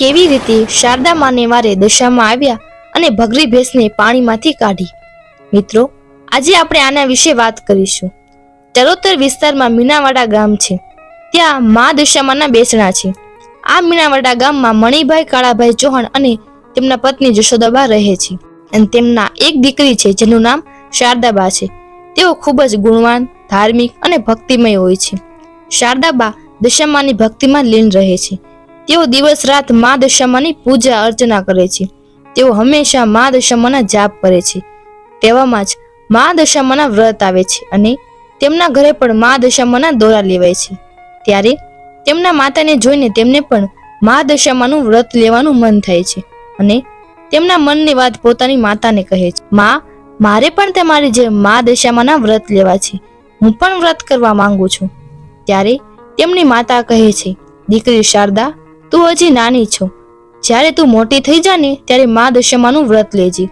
કેવી રીતે શારદા માને વારે દશામાં આવ્યા અને ભગરી ભેંસને પાણીમાંથી કાઢી? મિત્રો, આજે આપણે આના વિશે વાત કરીશું. ચરોતર વિસ્તારમાં મીનાવાડા ગામ છે. ત્યાં મા દશામાના બેસણા છે. આ મીનાવાડા ગામમાં મણિભાઈ કાળાભાઈ ચૌહાણ અને તેમના પત્ની જશોદાબા રહે છે. અને તેમના એક દીકરી છે, જેનું નામ શારદાબા છે. તેઓ ખૂબ જ ગુણવાન, ધાર્મિક અને ભક્તિમય હોય છે. શારદાબા દશામાની ભક્તિમાં લીન રહે છે. તેઓ દિવસ રાત મા દશામાની પૂજા અર્ચના કરે છે. તેઓ હંમેશા મા દશામાના જાપ કરે છે. તેવામાં જ મા દશામાના વ્રત આવે છે અને તેમના ઘરે પણ મા દશામાના દોરા લેવાય છે. ત્યારે તેમના માતાને જોઈને તેમને પણ મા દશામાનું વ્રત લેવાનું મન થાય છે અને તેમના મનની વાત પોતાની માતાને કહે છે. માં, મારે પણ તમારી જેમ મા દશામાના વ્રત લેવા છે. હું પણ વ્રત કરવા માંગુ છું. ત્યારે તેમની માતા કહે છે, દીકરી શારદા તું હજી નાની છો. જ્યારે તું મોટી થઈ જા ને ત્યારે મા દશમાનું વ્રત લેજે.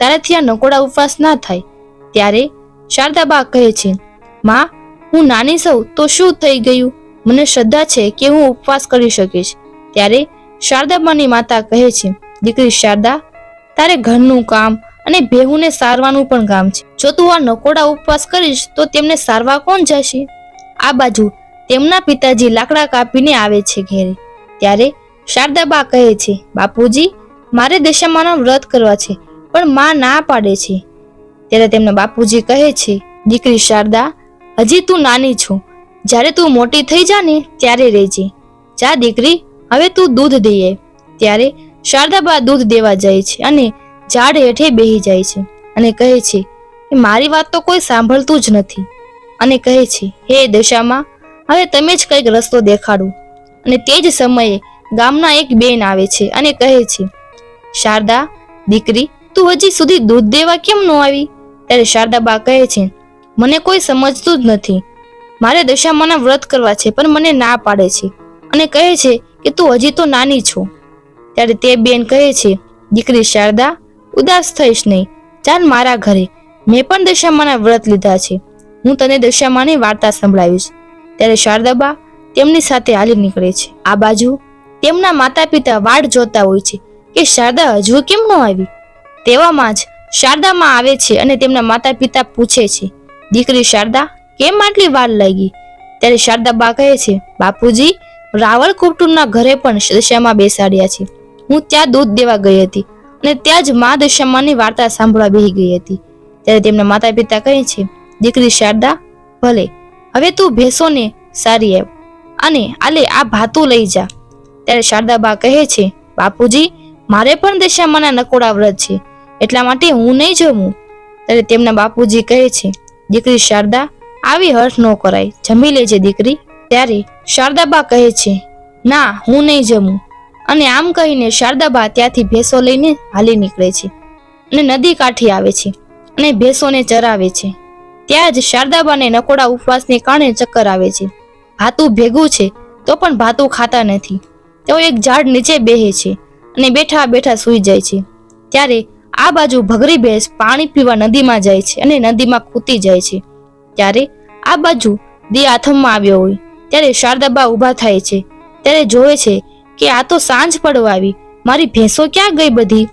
તારાથી આ નકોડા ઉપવાસ ના થાય. ત્યારે શારદાબા કહે છે, માં, હું નાની સૌ તો શું થઈ ગયું? મને શ્રદ્ધા છે કે હું ઉપવાસ કરી શકીશ. ત્યારે શારદાબાની માતા કહે છે, દીકરી શારદા, તારે ઘરનું કામ અને બેહુને સારવાનું પણ કામ છે. જો તું આ નકોડા ઉપવાસ કરીશ, તો તેમને સારવા કોણ જશે? આ બાજુ તેમના પિતાજી લાકડા કાપીને આવે છે ઘેરે. ત્યારે શારદાબા કહે છે, બાપુજી, મારે દશામાના વ્રત કરવા છે, પણ માં ના પાડે છે. ત્યારે તેમના બાપુજી કહે છે, દીકરી શારદા, હજી તું નાની છો. જ્યારે તું મોટી થઈ જા ને, ત્યારે રહેજે. જા દીકરી, હવે તું દૂધ દઈએ. ત્યારે શારદાબા દૂધ દેવા જાય છે અને ઝાડ હેઠે બેહી જાય છે અને કહે છે કે મારી વાત તો કોઈ સાંભળતું જ નથી. અને કહે છે, હે દશામાં, હવે તમે જ કંઈક રસ્તો દેખાડો. અને તે જ સમયે ગામના એક બેન આવે છે અને કહે છે, શારદા, દીકરી, તું હજી સુધી દૂધ દેવા કેમ ન આવી? ત્યારે શારદાબા કહે છે, મને કોઈ સમજતું જ નથી. મારે દશામાના વ્રત કરવા છે, પણ મને ના પાડે છે. અને કહે છે કે, તું હજી તો નાની છો. ત્યારે તે બેન કહે છે, દીકરી શારદા, ઉદાસ થઈશ નહીં. ચાલ મારા ઘરે. મેં પણ દશામાના વ્રત લીધા છે. હું તને દશામાની વાર્તા સંભળાવીશ. ત્યારે શારદાબા તેમની સાથે હાલી નીકળે છે. આ બાજુ તેમના માતા પિતા વાટ જોતા હોય છે કે શારદા હજુ કેમ ન આવી? તેવામાં જ શારદામાં આવે છે અને તેમના માતા પિતા પૂછે છે, દીકરી શારદા, કેમ આટલી વાર લાગી? ત્યારે શારદાબા કહે છે, બાપુજી, રાવળ કુટુંબના ઘરે પણ દશામાં બેસાડ્યા છે. હું ત્યાં દૂધ દેવા ગઈ હતી અને ત્યાં જ મા દશામાની વાર્તા સાંભળવા બેહી ગઈ હતી. ત્યારે તેમના માતા પિતા કહે છે, દીકરી શારદા, ભલે, હવે તું ભેંસોને સારી આવ. અને આલે આ ભાતું લઈ જા. ત્યારે શારદાબા કહે છે, બાપુજી, મારે પણ દશામાના નકોડા વ્રત છે, એટલા માટે હું નહીં જમું. ત્યારે તેમના બાપુજી કહે છે, દીકરી શારદા, આવી હર્ષ ન કરાય, જમી લેજે દીકરી. ત્યારે શારદાબા કહે છે, ના, હું નહીં જમું. અને આમ કહીને શારદાબા ત્યાંથી ભેંસો લઈને હાલી નીકળે છે અને નદી કાંઠે આવે છે અને ભેંસોને ચરાવે છે. ત્યાં જ શારદાબાને નકોડા ઉપવાસને કારણે ચક્કર આવે છે. ભાતું ભેગું છે, તો પણ ભાતું ખાતા નથી. તેઓ એક ઝાડ નીચે બેહે છે અને બેઠા બેઠા સૂઈ જાય છે. ત્યારે આ બાજુ ભગરી ભેંસ પાણી પીવા નદીમાં જાય છે અને નદીમાં કૂદી જાય છે. ત્યારે આ બાજુ દી આથમમાં આવ્યો હોય, ત્યારે શારદાબા ઊભા થાય છે. ત્યારે જોવે છે કે આ તો સાંજ પડવા આવી, મારી ભેંસો ક્યાં ગઈ બધી?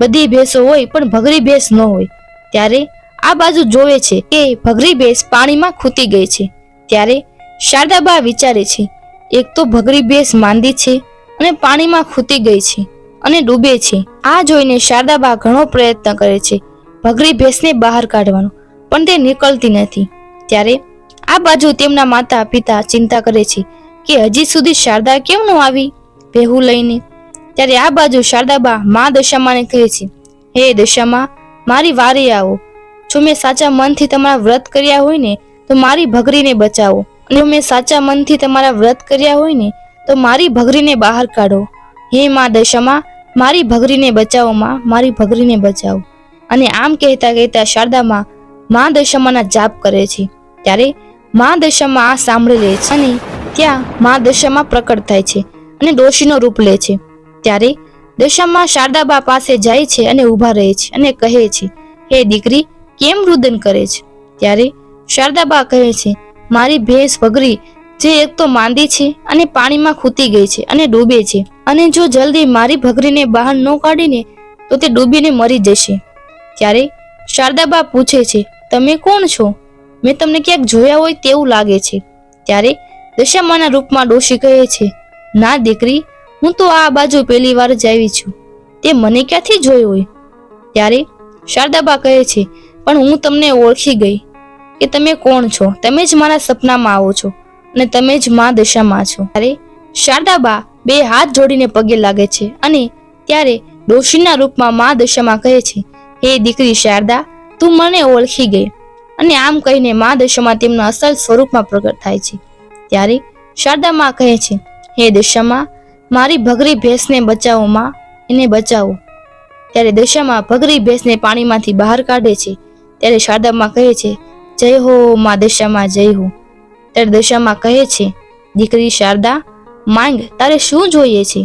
બધી ભેંસો હોય પણ ભગરી ભેંસ ન હોય. ત્યારે આ બાજુ જોવે છે કે ભગરી ભેંસ પાણીમાં ખૂતી ગઈ છે. ત્યારે શારદાબા વિચારે છે, એક તો ભગરી ભેંસ માંદી છે અને પાણીમાં ખૂતી ગઈ છે અને ડૂબે છે. આ જોઈને શારદાબા ઘણો પ્રયત્ન કરે છે, ભગરી ભેંસને બહાર કાઢવાનો. પણ તે નીકળતી નથી. ત્યારે આ બાજુ તેમના માતા પિતા ચિંતા કરે છે કે હજી સુધી શારદા કેમ ન આવી ભેહું લઈને. ત્યારે આ બાજુ શારદાબા મા દશામાને કહે છે, હે દશામાં, મારી વારે આવો. જો મેં સાચા મનથી તમારા વ્રત કર્યા હોય ને, તો મારી ભગરીને બચાવો. અને મેં સાચા મનથી તમારા વ્રત કર્યા હોય ને, તો મારી ભગરીને બહાર કાઢો. હે મા દશામાં, મારી ભગરીને બચાવો માં, મારી ભગરીને બચાવો. અને આમ કહેતા કહેતા શારદામાં મા દશામાના જાપ કરે છે. ત્યારે મા દશામાં આ સાંભળી લે છે અને ત્યાં મા દશામાં પ્રકટ થાય છે અને ડોશીનો રૂપ લે છે. ત્યારે દશામાં શારદાબા પાસે જાય છે અને ઊભા રહે છે અને કહે છે, હે દીકરી, કેમ રુદન કરે છે? ત્યારે શારદાબા કહે છે મારી ભેંસ ભગરી જે એક તો માંદી છે અને પાણીમાં ખૂતી ગઈ છે અને ડૂબે છે. અને જો જલ્દી મારી ભગરીને બહાર ન કાઢીને, તો તે ડૂબીને મરી જશે. ત્યારે શારદાબા પૂછે છે, તમે કોણ છો? મેં તમને ક્યાંક જોયા હોય તેવું લાગે છે. ત્યારે દશામાના રૂપમાં ડોશી કહે છે, ના દીકરી, હું તો આ બાજુ પહેલી વાર જ છું. તે મને ક્યાંથી જોયું હોય? ત્યારે શારદાબા કહે છે, પણ હું તમને ઓળખી ગઈ. કે તમે કોણ છો? તમે જ મારા સપનામાં આવો છો અને તમે જ મા દશામાં છો. ત્યારે શારદાબા બે હાથ જોડીને પગે લાગે છે અને ત્યારે ડોશીના રૂપમાં મા દશામાં કહે છે, હે દીકરી શારદા, તું મને ઓળખી ગઈ અને આમ કહીને મા દશામાં તેમના અસલ સ્વરૂપમાં પ્રગટ થાય છે. ત્યારે શારદામાં કહે છે, હે દશામાં, મારી ભગરી ભેંસને બચાવો માં, એને બચાવો. ત્યારે દશામાં ભગરી ભેંસને પાણીમાંથી બહાર કાઢે છે. ત્યારે શારદામાં કહે છે જય હો મા દશામાં જય હો. ત્યારે દશામાં કહે છે, દીકરી શારદા, માંગ, તારે શું જોઈએ છે?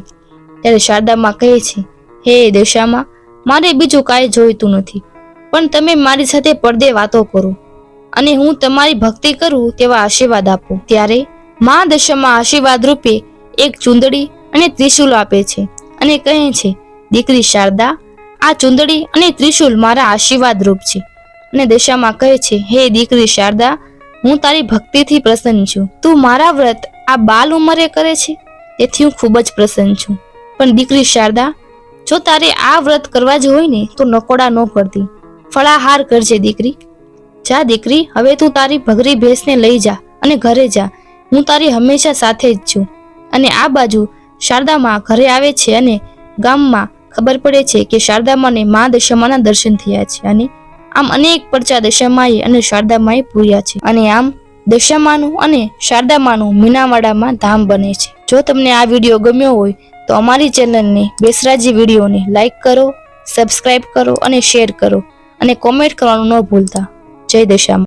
ત્યારે શારદામાં કહે છે, હે દશામાં, મારે બીજું કાંઈ જોઈતું નથી, પણ તમે મારી સાથે પડદે વાતો કરો અને હું તમારી ભક્તિ કરું તેવા આશીર્વાદ આપો. ત્યારે મા દશામાં આશીર્વાદ રૂપે એક ચુંદડી અને ત્રિશુલ આપે છે અને કહે છે, દીકરી શારદા, આ ચુંદડી અને ત્રિશુલ મારા આશીર્વાદ રૂપ છે. અને દશામાં કહે છે, હે દીકરી શારદા, હું તારી ભક્તિથી પ્રસન્ન છું. તું મારા વ્રત આ બાલ ઉંમરે કરે છે? તેથી હું ખૂબ જ પ્રસન્ન છું. પણ દીકરી શારદા, જો તારે આ વ્રત કરવા જ હોય ને, તો નકોડા ન કરતી. ફળાહાર કરજે દીકરી. જા દીકરી, હવે તું તારી ભગરી ભેંસને લઈ જા અને ઘરે જા. હું તારી હંમેશા સાથે જ છું. અને આ બાજુ શારદામાં ઘરે આવે છે અને ગામમાં ખબર પડે છે કે શારદામાને મા દશામાના દર્શન થયા છે અને આમ અનેક પરચા દશામાએ અને શારદામાએ પૂર્યા છે. અને આમ દશામાનું અને શારદામાનું મીનાવાડામાં ધામ બને છે. જો તમને આ વીડિયો ગમ્યો હોય તો અમારી ચેનલને બેસરાજી વિડીયોને લાઇક કરો, સબસ્ક્રાઇબ કરો અને શેર કરો અને કોમેન્ટ કરવાનું ન ભૂલતા. જય દશામાં.